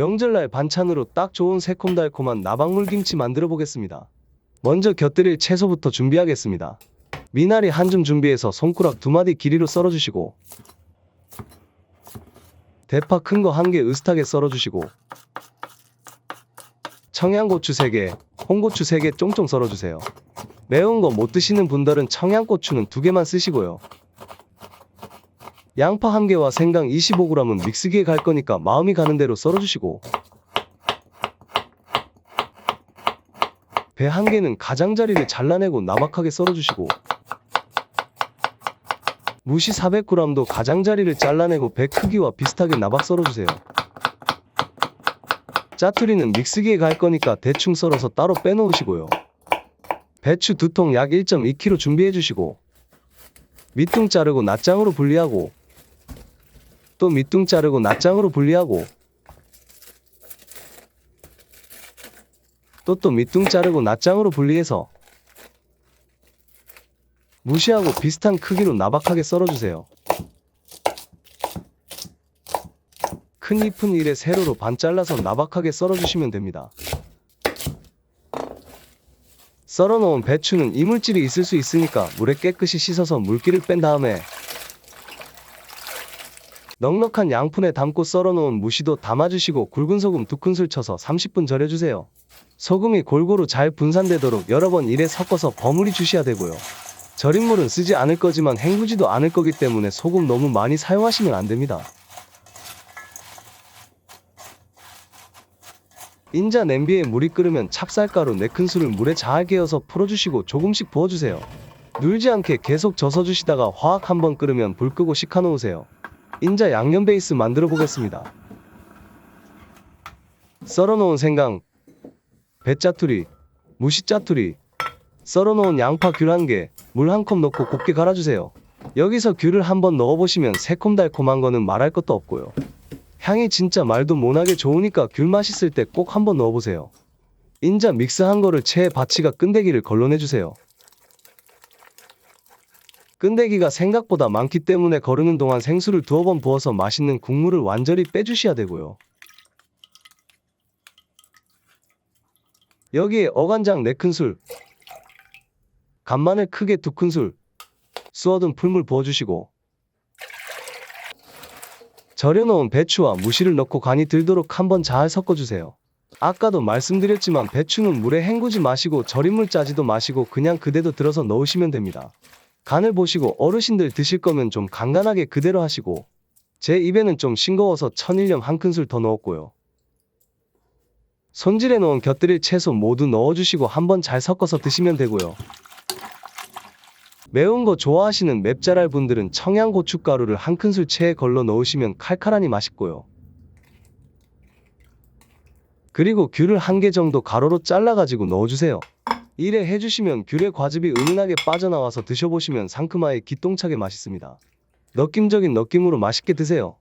명절날 반찬으로 딱 좋은 새콤달콤한 나박물김치 만들어 보겠습니다. 먼저 곁들일 채소부터 준비하겠습니다. 미나리 한 줌 준비해서 손가락 두 마디 길이로 썰어주시고 대파 큰 거 한 개 으스타게 썰어주시고 청양고추 3개, 홍고추 3개 쫑쫑 썰어주세요. 매운 거 못 드시는 분들은 청양고추는 두 개만 쓰시고요. 양파 한 개와 생강 25g은 믹스기에 갈 거니까 마음이 가는 대로 썰어주시고 배한 개는 가장자리를 잘라내고 나박하게 썰어주시고 무시 400g도 가장자리를 잘라내고 배 크기와 비슷하게 나박 썰어주세요. 짜투리는 믹스기에 갈 거니까 대충 썰어서 따로 빼놓으시고요. 배추 두 통 약 1.2kg 준비해 주시고 밑둥 자르고 낱장으로 분리하고 또 밑둥 자르고 낱장으로 분리하고 또 또 밑둥 자르고 낱장으로 분리해서 무시하고 비슷한 크기로 나박하게 썰어주세요. 큰 잎은 일에 세로로 반 잘라서 나박하게 썰어주시면 됩니다. 썰어놓은 배추는 이물질이 있을 수 있으니까 물에 깨끗이 씻어서 물기를 뺀 다음에 넉넉한 양푼에 담고 썰어놓은 무시도 담아주시고 굵은 소금 두 큰술 쳐서 30분 절여주세요. 소금이 골고루 잘 분산되도록 여러 번 일에 섞어서 버무리 주셔야 되고요. 절인 물은 쓰지 않을 거지만 헹구지도 않을 거기 때문에 소금 너무 많이 사용하시면 안 됩니다. 인자 냄비에 물이 끓으면 찹쌀가루 4큰술을 물에 잘 개어서 풀어주시고 조금씩 부어주세요. 눌지 않게 계속 젖어주시다가 화학 한번 끓으면 불 끄고 식혀놓으세요. 인자 양념 베이스 만들어 보겠습니다. 썰어놓은 생강, 배짜투리, 무시짜투리, 썰어놓은 양파 귤 한 개, 물 한 컵 넣고 곱게 갈아주세요. 여기서 귤을 한번 넣어보시면 새콤달콤한 거는 말할 것도 없고요. 향이 진짜 말도 못하게 좋으니까 귤 맛있을 때 꼭 한번 넣어보세요. 인자 믹스한 거를 체에 바치가 끈데기를 걸러내주세요. 끈데기가 생각보다 많기 때문에 거르는 동안 생수를 두어 번 부어서 맛있는 국물을 완전히 빼주셔야 되고요. 여기에 어간장 4큰술, 간마늘 크게 2큰술, 쑤어둔 풀물 부어주시고 절여놓은 배추와 무시를 넣고 간이 들도록 한번 잘 섞어주세요. 아까도 말씀드렸지만 배추는 물에 헹구지 마시고 절인 물 짜지도 마시고 그냥 그대로 들어서 넣으시면 됩니다. 간을 보시고 어르신들 드실 거면 좀 간간하게 그대로 하시고 제 입에는 좀 싱거워서 천일염 한 큰술 더 넣었고요. 손질해 놓은 곁들일 채소 모두 넣어주시고 한번 잘 섞어서 드시면 되고요. 매운 거 좋아하시는 맵잘할 분들은 청양고춧가루를 한 큰술 체에 걸러 넣으시면 칼칼하니 맛있고요. 그리고 귤을 한 개 정도 가로로 잘라가지고 넣어주세요. 이래 해주시면 귤의 과즙이 은은하게 빠져나와서 드셔보시면 상큼하게 기똥차게 맛있습니다. 느낌적인 느낌으로 맛있게 드세요.